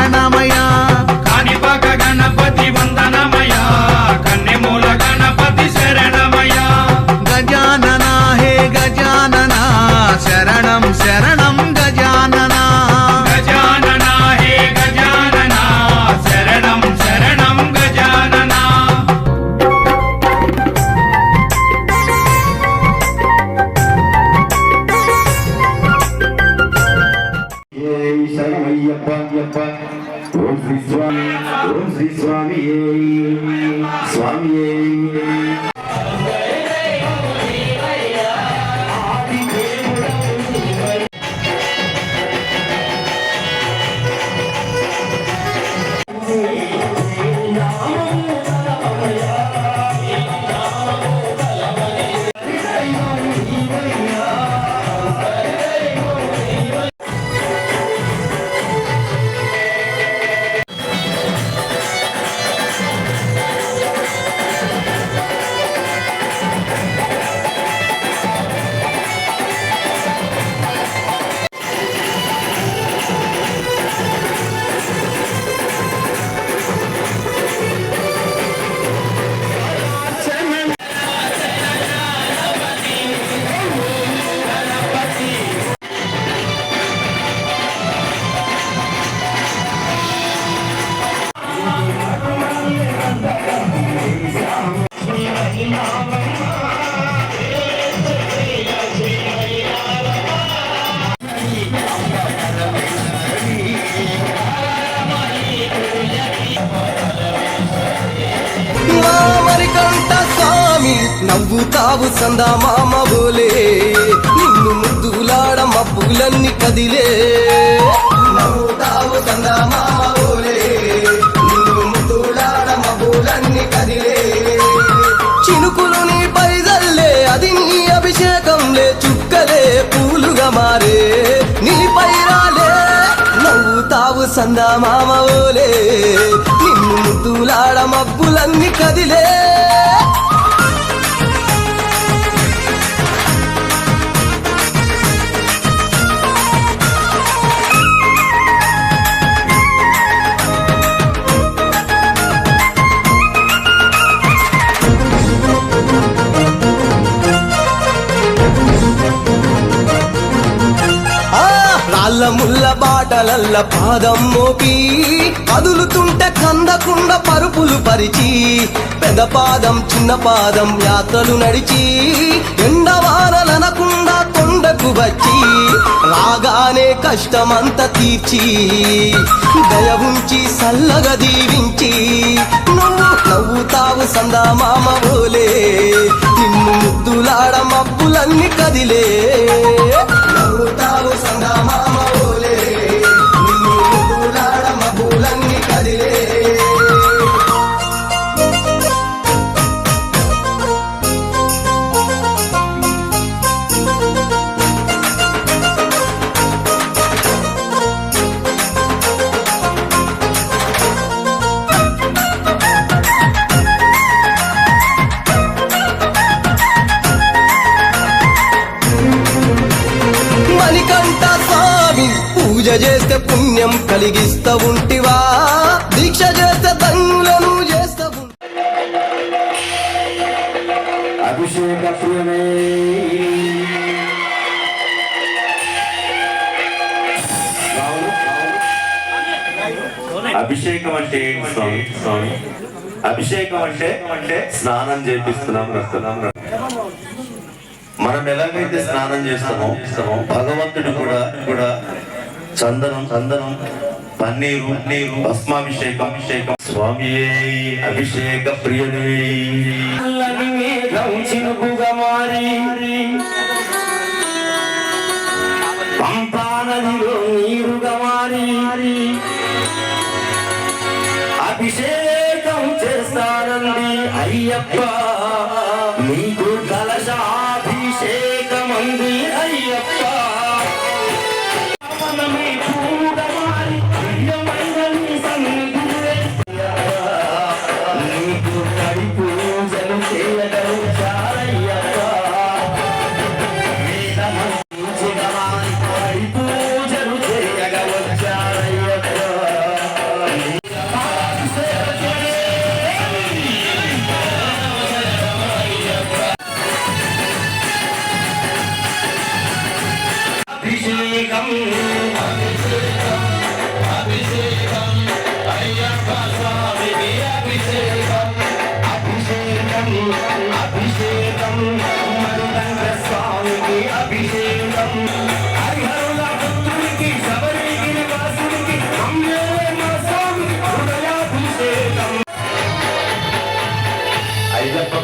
சரணம శ్రీ స్వామి ఓం శ్రీ స్వామి స్వామి నవ్వుతావు సందా మామ బోలే. నిన్ను ముద్దులాడ మబ్బులన్నీ కదిలే. నవ్వుతావు సందా మామ బోలే. నిన్ను ముద్దులాడ మబ్బులన్నీ కదిలే. చినుకులు నీ పైదల్లే అది నీ అభిషేకంలే చుక్కలే పూలుగా మారే. నీ పైరాలే నవ్వుతావు సందా మామ ఓలే నిన్ను ముద్దులాడ మబ్బులన్నీ కదిలే. రాళ్ళ ముళ్ళ బాటలల్ల పాదం మోపి కదులుతుంటే కందకుండ పరుపులు పరిచి పెద్ద పాదం చిన్న పాదం యాత్రలు నడిచి ఎండవానలనకుండా కొండకు వచ్చి రాగానే కష్టమంతా తీర్చి దయ ఉంచి సల్లగా దీవించి నువ్వు నవ్వుతావు సందా మామ ఓలే నిన్ను ముద్దులాడ మబ్బులన్నీ కదిలే. సంగమా అభిషేక ప్రియమే అభిషేకం అంటే ఏంటి స్వామి. స్వామి అభిషేకం అంటే అంటే స్నానం చేపిస్తున్నాం రస్తున్నాం మనం ఎలాగైతే స్నానం చేస్తామో ఇస్తామో భగవంతుడు కూడా కూడా చందనం చందనం పన్నీరు నీరు భస్మాభిషేకం అభిషేకం. స్వామి అభిషేక ప్రియనే నల్లని మేఘం చినుకుగా మారి. పంపా నదిలో నీరుగా మారి. అభిషేకం చేస్తారండి అయ్యప్ప.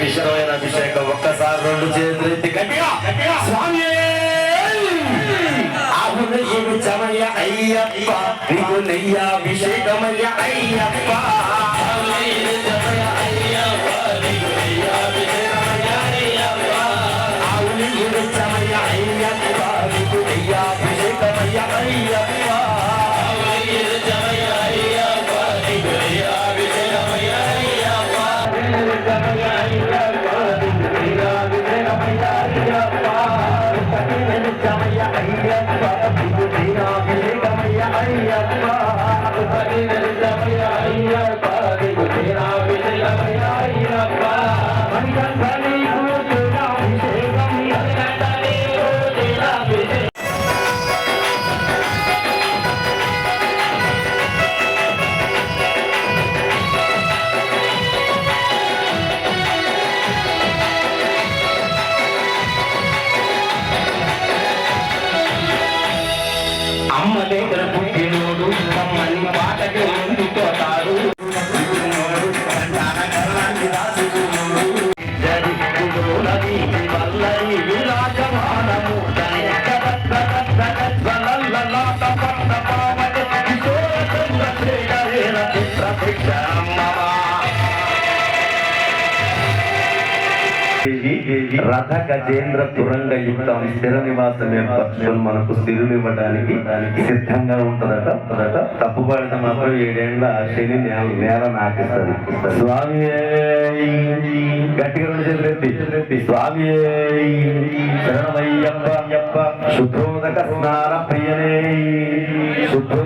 విషయమైన అభిషేకం ఒక్కసారి రెండు చేతులు ఎత్తి గట్టిగా స్వామి! ఆవునయ్యను చమయ అయ్యప్ప నీకు నెయ్యాభిషేకమయ్య అయ్యప్ప. అయ్యప్ప నీకు నెయ్యాభిషేకమయ్య అయ్యప్ప. రథ గజేంద్ర తురంగ యుక్తం స్థిర నివాసం పక్షులు మనకు స్థిరులు ఇవ్వడానికి సిద్ధంగా ఉంటుందట. ఉంటదట తప్పుపడితే మాత్రం ఏడేళ్ళ శని నేల నేల నాకిస్తుంది. స్వామి గట్టిగా రెండు చేతులు ఎత్తి. స్వామి శరణమయ్యప్ప. శుద్ధోదక స్నాన ప్రియనే. శుద్ధో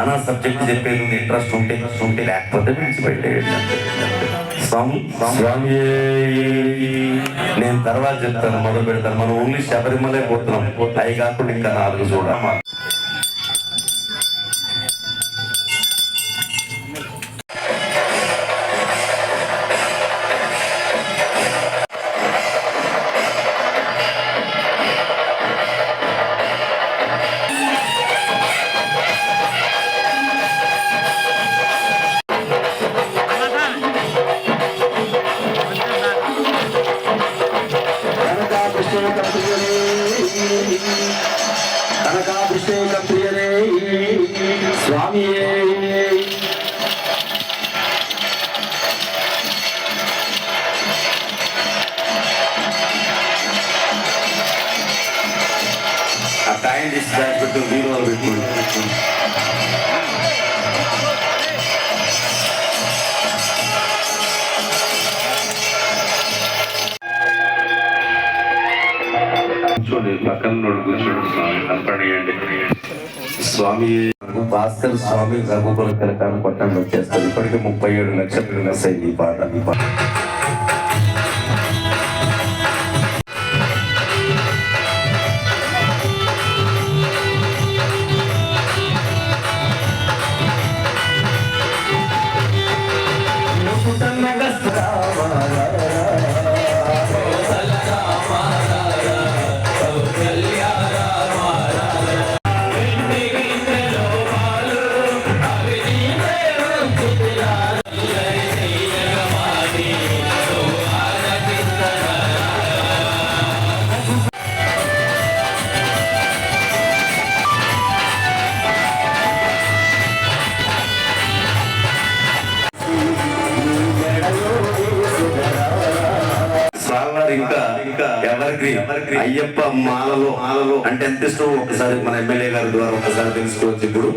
చాలా సబ్జెక్ట్ చెప్పేది ఇంట్రెస్ట్ ఉంటే ఉంటే లేకపోతే విడిచిపెట్టేయండి స్వామి స్వామి. నేను తర్వాత చెప్తాను మొదలు పెడతాను. మనం ఓన్లీ శబరిమలే పోతున్నాం. అవి కాకుండా ఇంకా నాలుగు చూడమ్మా కూర్చోండి పక్కన కూర్చోండి స్వామి కనపడియండి. స్వామి భాస్కర్ స్వామి రఘుకుల కలకాన్ని పట్టణం వచ్చేస్తారు ఇప్పటికే ముప్పై ఏడు లక్షలు లెస్ అయింది ఈ పాట ఈ పాట మాలలో అంటే ఎంత ఇష్టం ఒకసారి మన ఎమ్మెల్యే గారి ద్వారా ఒకసారి తెలుసుకోవచ్చు ఇప్పుడు.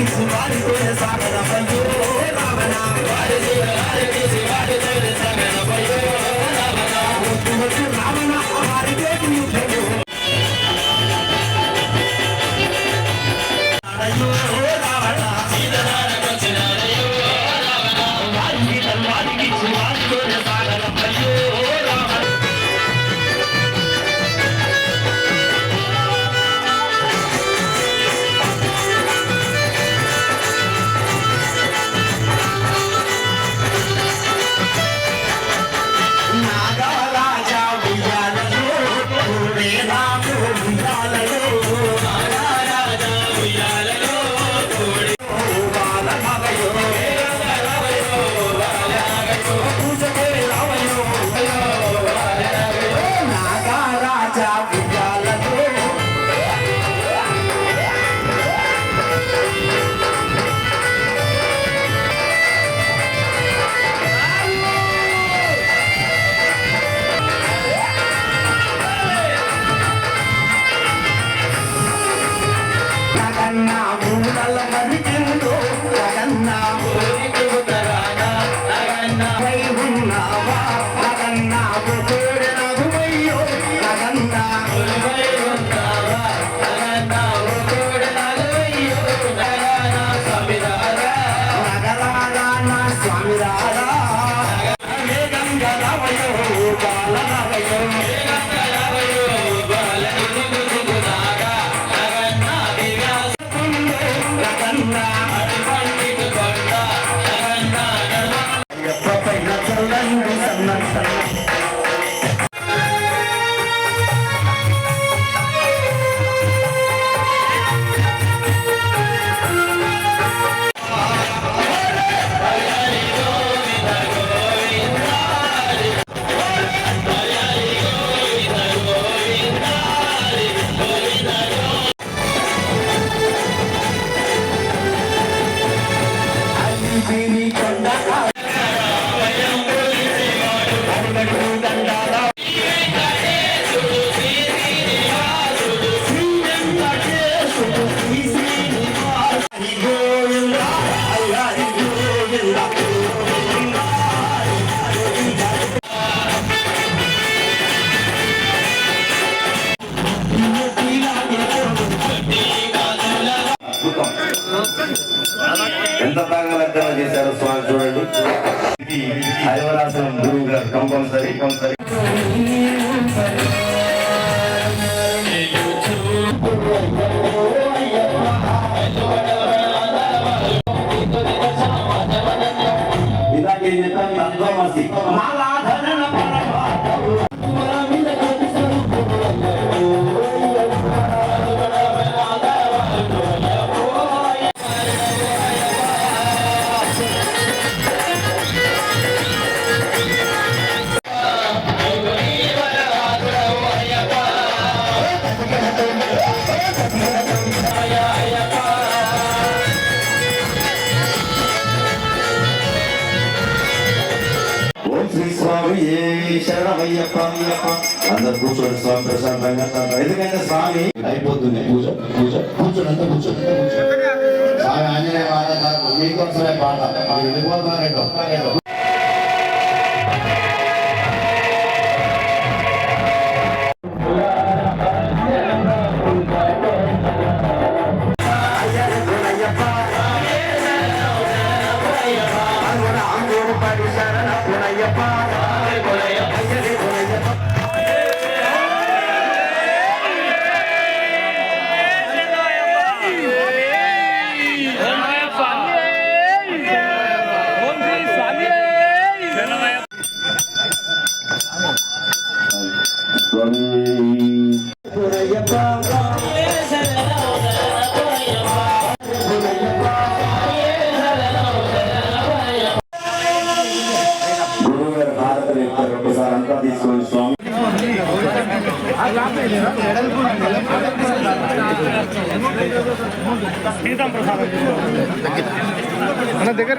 It's a body. சீனி கொண்ட Ahí va la. Ayyappa Ayyappa. అందరు కూర్చోండి స్వామి ప్రశాంతంగా ఎందుకంటే స్వామి అయిపోతుంది పూజ పూజ కూర్చోండి అంతా కూర్చోండి కూర్చోండి స్వామి ఆంజనేయ మహారాజు మీకోసమే పాట మీరు ఒకసారి అంతా తీసుకోండి స్వామి దగ్గర